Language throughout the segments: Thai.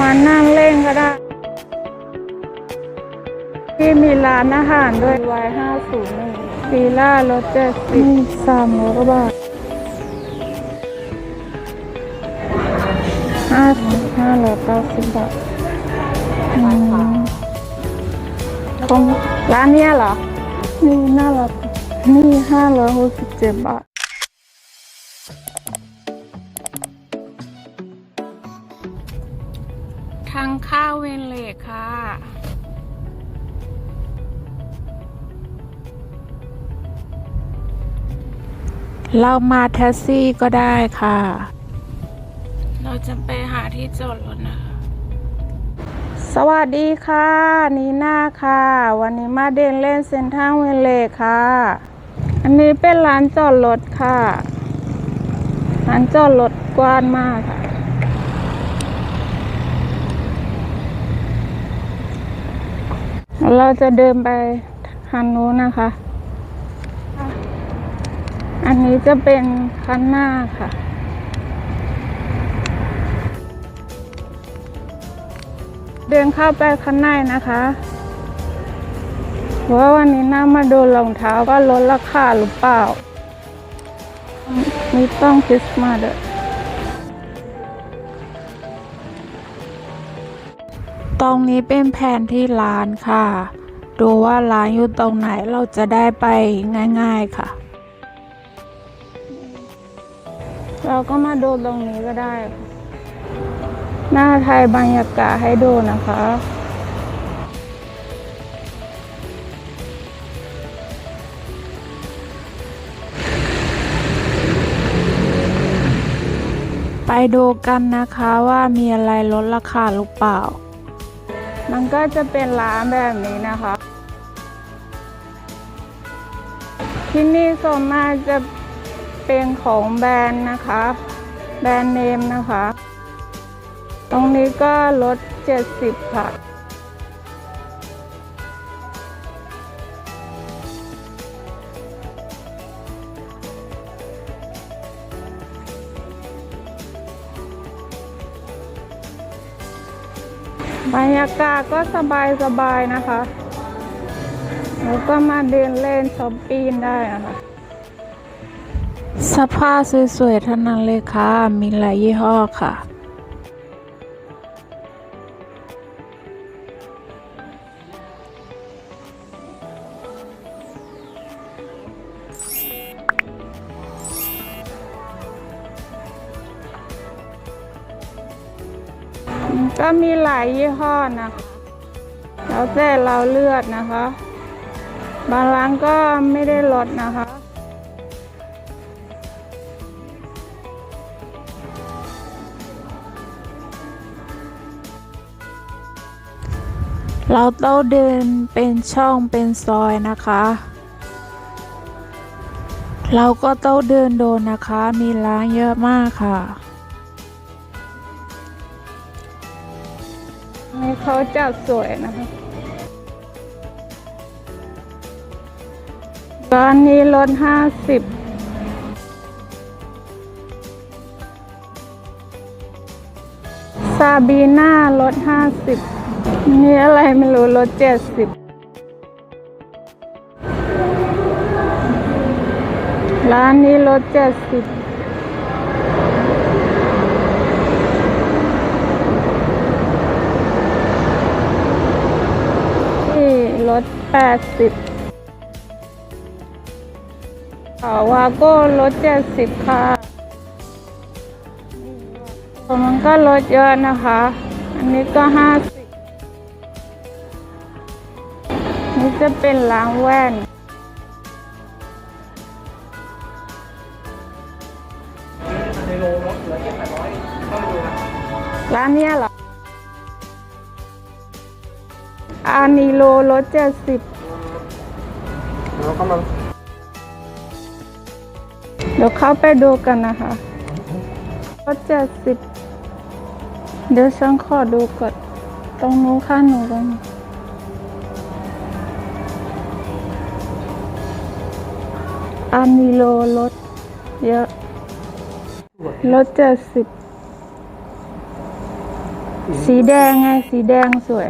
มานั่งเล่นก็ได้ ที่มีร้านอาหารด้วยวายห้าศูนย์หนึ่งฟีล่ารถเจ็ดสิบสามร้อยกว่าบาทห้าห้าร้อยเก้าสิบบาทอืมคงร้านเนี้ยเหรอ นี่น่ารักนี่ห้าร้อยหกสิบเจ็ดบาทท กค่ะเรามาแท็กซี่ก็ได้ค่ะ เราจะไปหาที่จอดรถนะคะ สวัสดีค่ะ นีน่าค่ะ วันนี้มาเดินเล่นเซ็นทรัลเวลเลกค่ะ อันนี้เป็นร้านจอดรถค่ะ ร้านจอดรถกว้างมากค่ะ เราจะเดินไปทางนู้นนะคะ อันนี้จะเป็นคันหน้าค่ะ เดินเข้าไปข้างในนะคะว่าวันนี้น่ามาดูรองเท้าว่าลดราคาหรือเปล่า มีต้องคริสต์มาสด้วย ตรงนี้เป็นแผนที่ร้านค่ะ ดูว่าร้านอยู่ตรงไหนเราจะได้ไปง่าย ๆค่ะ เราก็มาดูตรงนี้ก็ได้ หน้าไทยบรรยากาศให้ดูนะคะไปดูกันนะคะว่ามีอะไรลดราคาหรือเปล่า มันก็จะเป็นร้านแบบนี้นะคะ ที่นี่ส่วนมากจะเป็นของแบรนด์นะคะ แบรนด์เนมนะคะ ตรงนี้ก็ลด 70ค่ะ บรรยากาศก็สบายสบายๆนะคะแล้วก็มาเดินเล่นช้อปปิ้งได้นะคะสภาพสวยๆทั้งนั้นเลยค่ะ มีหลายยี่ห้อค่ะ ยยี่ห้อนะคะ แล้วแต่เราเลือกนะคะ บางร้านก็ไม่ได้ลดนะคะ เราต้องเดินเป็นช่องเป็นซอยนะคะ เราก็ต้องเดินโดนนะคะ มีร้านเยอะมากค่ะ เขาจัดสวยนะคะ ร้านนี้ลดห้าสิบซาบีน่าลดห้าสิบนี่อะไรไม่รู้ลดเจ็ดสิบร้านนี้ลดเจ็ดสิบ ที่ลด แปดสิบวาโก้ลดเจ็ดสิบค่ะมันก็ลดเยอะนะคะ อันนี้ก็ห้าสิบนี่จะเป็นล้างแว่น ร้านเนี้ยเหรออานิโลลดเจ็ดสิบ แล้วก็มาเดี๋ยวเข้าไปดูกันนะคะลดเจ็ดสิบเดี๋ยวฉันขอดูก่อนตรงนู้นข้างหนูตรงนี้อานิโลลดเยอะลดเจ็ดสิบสีแดงไงสีแดงสวย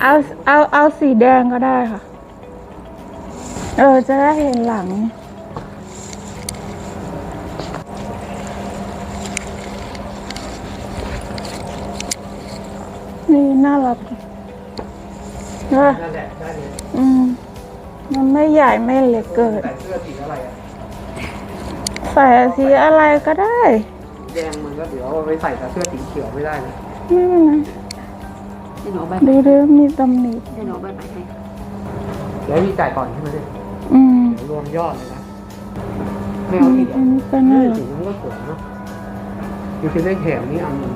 เอาเอาเอาสีแดงก็ได้ค่ะ เออ จะได้เห็นหลัง นี่น่ารักเออนั่นแหละได้เลยอืม มันไม่ใหญ่ไม่เล็กเกินแต่เสื้อสีอะไรอะ ใส่สีอะไรก็ได้สีแดงมันก็เดี๋ยวเอาไปใส่แต่เสื้อสีเขียวไม่ได้นะนี่นะเดี๋ยวหนูเอาใบดูดูมีตำหนิเดี๋ยวหนูเอาใบใหม่ให้เดี๋ยวพี่จ่ายก่อนใช่ไหมเนี่ย อืมเดี๋ยวรวมยอดเลยนะไม่เอาทีเดียอัวนนี้ก็เอน่าอรัสีกมันก็สวยเนาะมีคือได้แถมนี่อันหนึง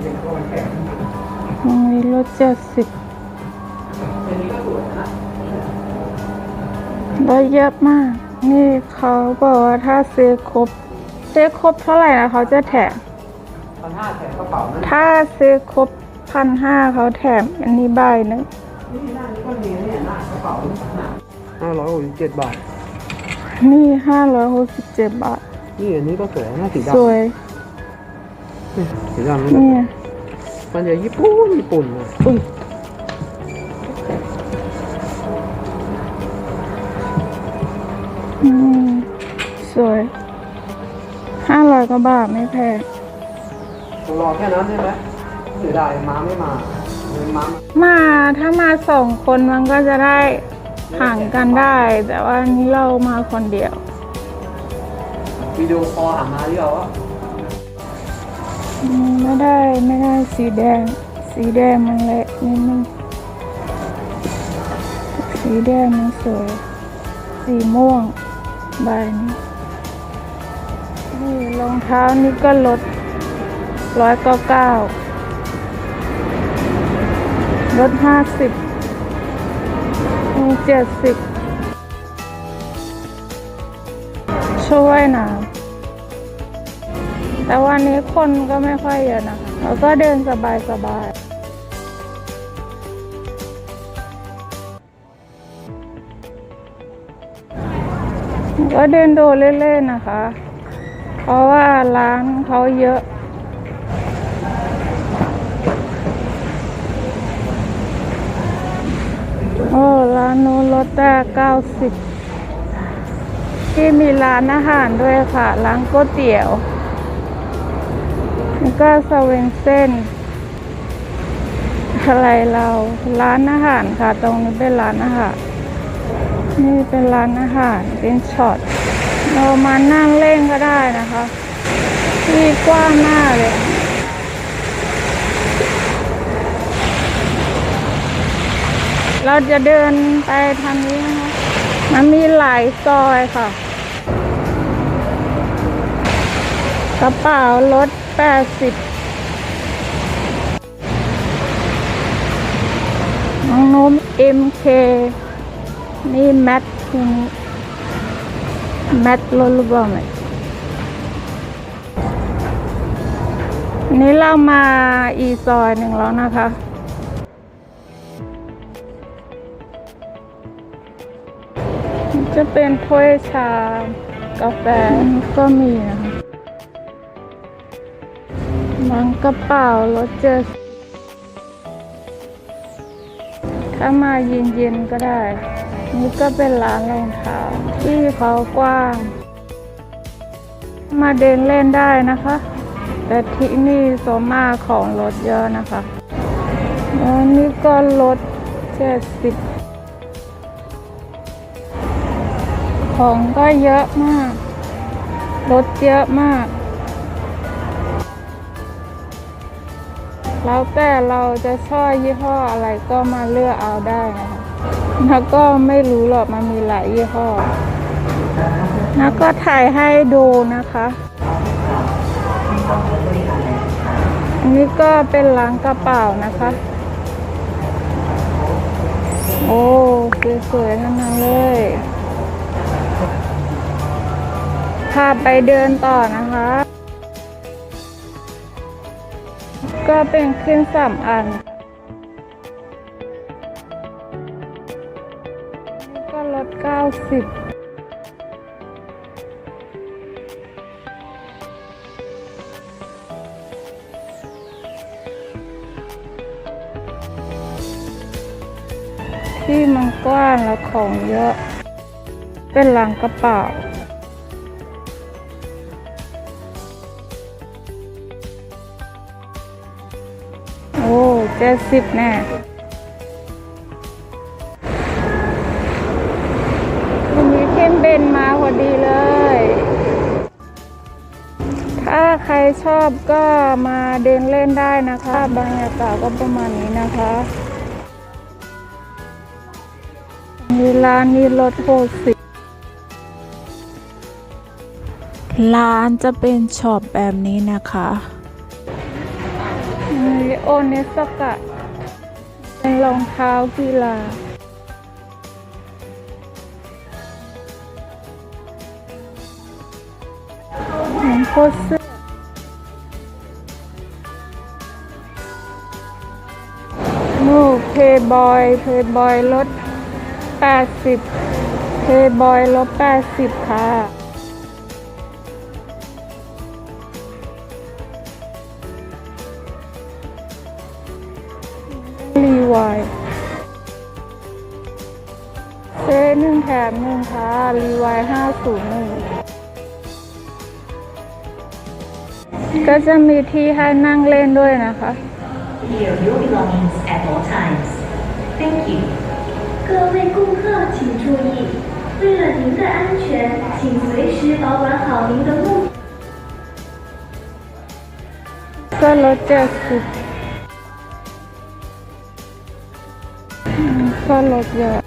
เนี่ยก็มันแถมตรงนี้ลดเจ็ดสิบอันนี้ก็สวยนะลดเยอะมาก นี่เขาบอกว่าถ้าซื้อครบ ซื้อครบเท่าไหร่นะเขาจะแถม พันห้าแถมกระเป๋านั่นถ้าซื้อครบพันห้าเขาแถมอันนี้ใบหนึงนี่หน้านี้ก็มีนะเนี่ยหน้ากระเป๋า ห้าร้อยหกสิบเจ็ดบาท นี่ห้าร้อยหกสิบเจ็ดบาท นี่อันนี้ก็สวยหน้าสีสดำวยสีดำนี่นี่มันจะญี่ปุ่นญี่ปุ่นเลยอุ้ยอืมสวยห้าร้อยกว่าบาทไม่แพงรอแค่นั้นใช่ไหมเสียดายม้าไม่มาเงินม้ามาถ้ามาสองคนมันก็จะได้ ห่างกันได้ แต่ว่านี่เรามาคนเดียว วิดีโอคอลหามาที่เราว่าอืมไม่ได้ไม่ได้สีแดง สีแดงมันเละนิดนึงสีแดงมันสวย สีม่วงใบนี้นี่รองเท้านี่ก็ลดร้อยเก้าเก้าลดห้าสิบมี เจ็ดสิบช่วยนะแต่วันนี้คนก็ไม่ค่อยเยอะนะคะ แล้วก็เดินสบายสบายก็เดินดูเล่นๆนะคะ เพราะว่าร้านเขาเยอะ โอ้ร้า นนู้นลดได้เก้าสิบที่มีร้านอาหารด้วยค่ะ ร้านก๋วยเตี๋ยวนี่ก็สเวนเซ่นอะไรเราร้านอาหารค่ะ ตรงนี้เป็นร้านอาหาร นี่เป็นร้านอาหาร เป็นช็อตเรามานั่งเล่นก็ได้นะคะ ที่กว้างมากเลย เราจะเดินไปทางนี้นะคะมันมีหลายซอยค่ะ กระเป๋ารถแปดสิบน้องนุ่ม MK นี่แมทนี้แมทรถหรือเล่าไหมนนี้เรามาอีซอยหนึ่งแล้วนะคะ จะเป็นถ้วยชากาแฟก็มีนะคะมังกระเป๋ารถเจอถ้ามาเย็นๆก็ได้ นี่ก็เป็นร้านรองเท้าที่เขากว้าง มาเดินเล่นได้นะคะ แต่ที่นี่โซมาของรถเยอะนะคะแล้วนี่ก็รถเจ็ดสิบ ของก็เยอะมาก รถเยอะมาก แล้วแต่เราจะชอบยี่ห้ออะไรก็มาเลือกเอาได้นะคะแล้วก็ไม่รู้หรอกมันมีหลายยี่ห้อแล้วก็ถ่ายให้ดูนะคะ อันนี้ก็เป็นร้านกระเป๋านะคะ โอ้สวยๆทั้งนั้นเลย พาไปเดินต่อนะคะ ก็เป็นเครื่องสามอัน ก็ลดเก้าสิบที่มันกว้างและของเยอะ เป็นลังกระเป๋า เจ็ดสิบแน่วันนี้เข้มเบนมาพอดีเลย ถ้าใครชอบก็มาเดินเล่นได้นะคะ บรรยากาศก็ประมาณนี้นะคะมีร้านนี้รถโหดสิร้านจะเป็นช็อปแบบนี้นะคะ โอเนสกะ เป็นรองเท้ากีฬาหมือนโคเสื้อนูเพย์บอย เพย์บอยลด 80 เพย์บอยลด 80 ค่ะ วายเซหนึ่งแถมหนึ่งค่ะ รีวายห้าศูนย์หนึ่ง ก็จะมีที่ให้นั่งเล่นด้วยนะคะ Clear your belongings at all times. Thank you. 各位顾客请注意，为了您的安全，请随时保管好您的物品。 ก็ลดเจ็ดสิบ ก็ลดเยอะ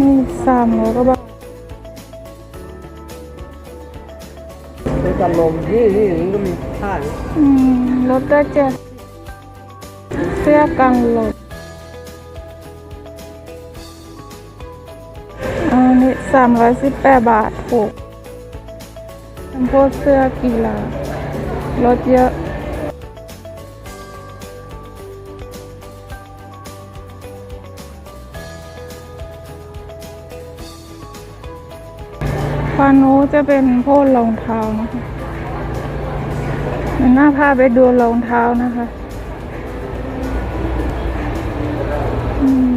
นี่สามร้อยกว่าบาทเป็นกันลมนี่นี่อย่างนี้ก็มีท่าอย่างนี้อืมลดได้เจ็ดเสื้อกันลดอันนี้สามร้อยสิบแปดบาทถูกเป็นพวกเสื้อกีฬาลดเยอะ นู้จะเป็นพวกรองเท้านะคะหน้าพาไปดูรองเท้านะคะ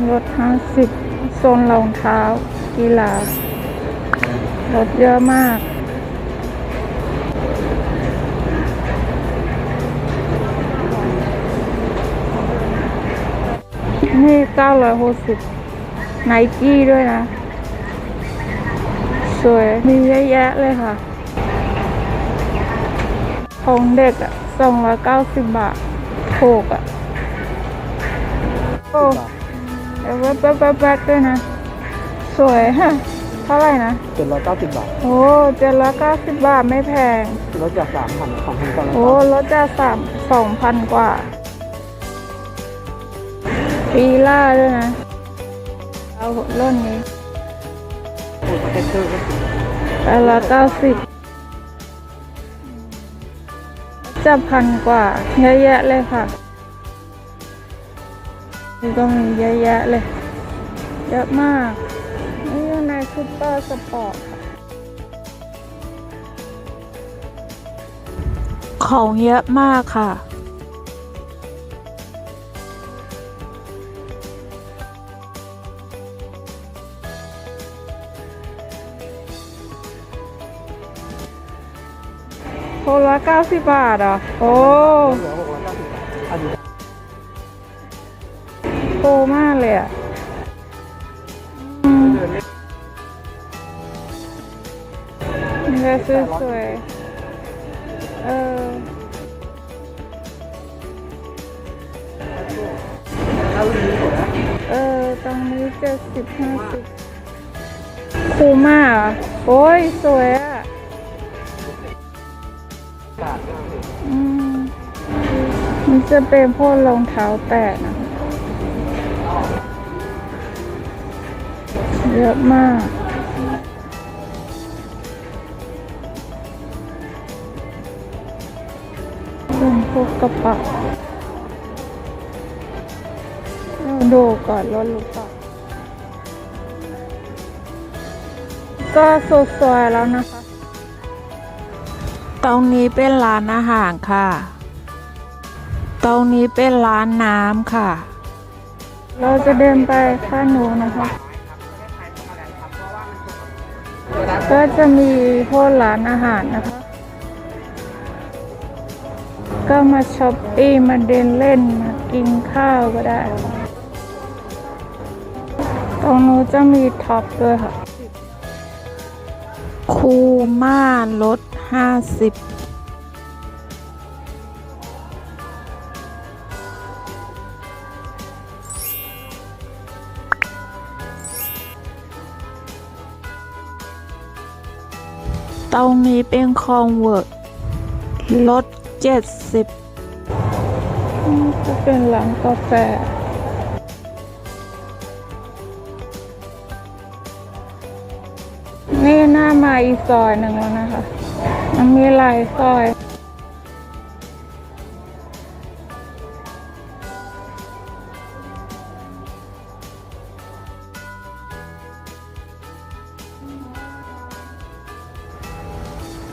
รถห้าสิบโซนรองเท้า กีฬารถเยอะมาก นี่เก้าร้อยหกสิบไนกี้ด้วยนะ สวยมีเยอะแยะเลยค่ะ ของเด็กอะสองร้อยเก้าสิบบาทถูกอะ โอ้เดี๋ยวแป๊บแป๊บแป๊บแป๊บด้วยนะ สวยฮะ เท่าไหร่นะเจ็ดร้อยเก้าสิบบาท โอ้เจ็ดร้อยเก้าสิบบาทไม่แพง ลดจากสามพันสองพันเก้าร้อยโอ้ลดจากสามสองพันกว่าปีล่าด้วยนะ เอารุ่นนี้โอ้สเก็ตเต อร์ก็สิแปดร้อยเก้าสิบจะพันกว่าเยอะแยะเลยค่ะนี่ก็มีเยอะแยะเลย เยอะมากนี่อยู่ในซุปเปอร์สปอร์ตของเยอะมากค่ะ โลละเก้าสิบบาทอะ โอ้เหลือหกร้อยเก้าสิบบาทอันนี้โตมากเลยอะเนื้อสวยเออเออตรงนี้เจ็ดสิบห้าสิบคูมากอะโอ้ย สวย อะบาทอืมมันจะเป็นพวกรองเท้าแตะนะคะเยอะมาก เป็นพวกกระเป๋าเอาดูก่อนรถหรือเปล่าก็สวยแล้วนะคะ รงนี้เป็นร้านอาหารค่ะ ตรงนี้เป็นร้านน้ำค่ะ เราจะเดินไปข้างนู้นนะคะ ก็จะมีพวกร้านอาหารนะคะ ก็มาช้อปปิ้งมาเดินเล่นมากินข้าวก็ได้ ตรงนู้นจะมีท็อปด้วยค่ะ คูม่าลด ห้าสิบตรงนี้เป็นคองเวิร์ดลดเจ็ดสิบจะเป็นร้านกาแฟนี่หน้ามาอีกซอยหนึ่งแล้วนะคะ มันมีหลายซอย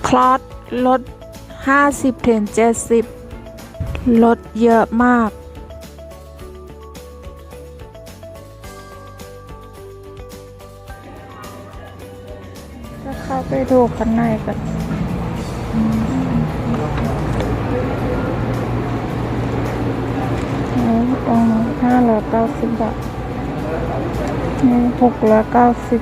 คลอสลด 50ถึง70 ลดเยอะมาก จะเข้าไปดูข้างในกันนี่ ห้าร้อยเก้าสิบบาทนี่หกร้อยเก้าสิบ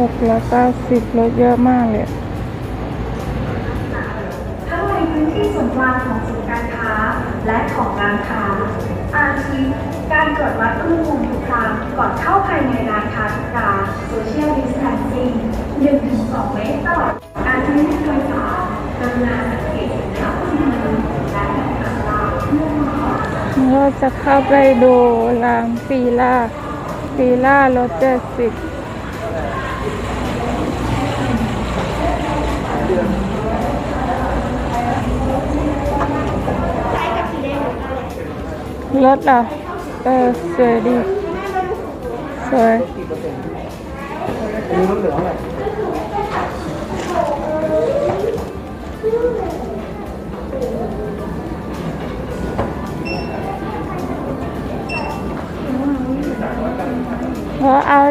หกร้อยเก้าสิบลดเยอะมากเลยทั้งในพื้นที่ส่วนกลางของศูนย์การค้า และของร้านค้า อาทิการตรวจวัดอุณหภูมิทุกครั้งก่อนเข้าภายในร้านค้าทุกร้าน Social Distancing 1-2 เมตรตลอดอาทิโดยสารกรุณา เราจะเข้าไปดูร้านฟีล่าฟีล่ารถเจ็ดสิบรถอะเออสวยดี สวยอันนี้มันเหลือเท่าไหร่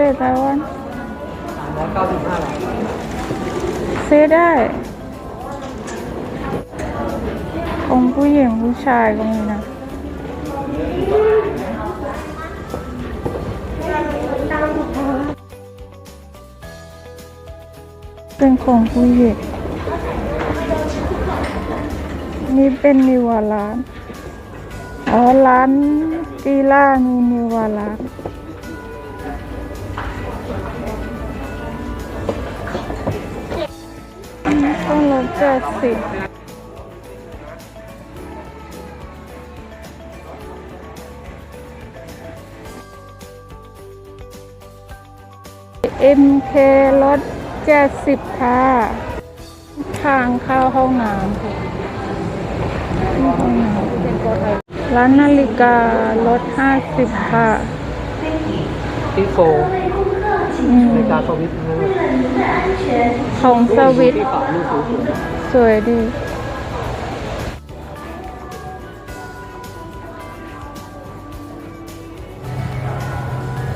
เพราะเอาเลยไต้หวันสามร้อยเก้าสิบห้าบาทซื้อได้ ของผู้หญิงผู้ชายก็มีนะเป็นของผู้หญิงนี่เป็นนิวาร้านอ๋อร้านกีล่ามีนิวาร้าน จ็ดสิบเอ็มเคลดเจ็ดสิบค่ะทางเข้าห้องน้ำค่ะห้องน้ำร้านนาฬิกาลดห้าสิบค่ะที่โฟอืมในการสวิตช์นะของสวิตที่ฝาลูกสูง สวยดี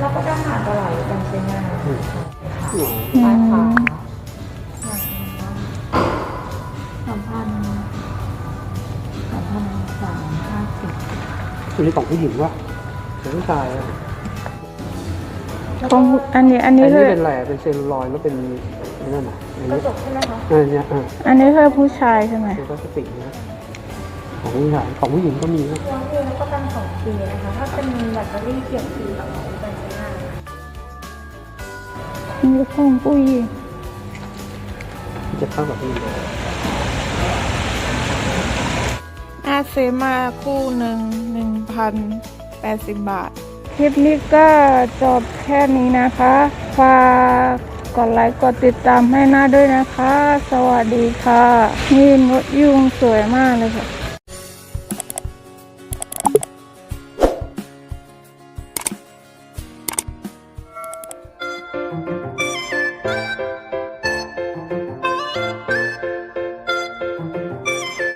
รับประกันผ่านตลอดการใช้งานอืมสามพันสามพันสามพันสามห้าสิบอันนี้ของผู้หญิงวะของผู้ชายอะของอันนี้อันอันนี้นี้คือเป็นอะไรอะเป็นเซลลูลอยด์แล้วเป็นไอ้นั่นน่ะ อันนี้จบใช่ไหมคะอันเนี้ยอะอันนี้คือผู้ชายใช่ไหมเป็นพลาสติกนะของผู้ชายของผู้หญิงก็มีนะตัวนี้รับประกันสองปีนะคะ ถ้าเป็นแบตเตอรี่เกี่ยวปีต่อการใช้งานนี่ของผู้หญิงจะเข้ากับผู้หญิงอาเซมาคู่หนึ่งหนึ่งพันแปดสิบบาท คลิปนี้ก็จบแค่นี้นะคะฝาก กดไลค์กดติดตามให้หน้าด้วยนะคะ สวัสดีค่ะ นี่มดยุงสวยมากเลยค่ะ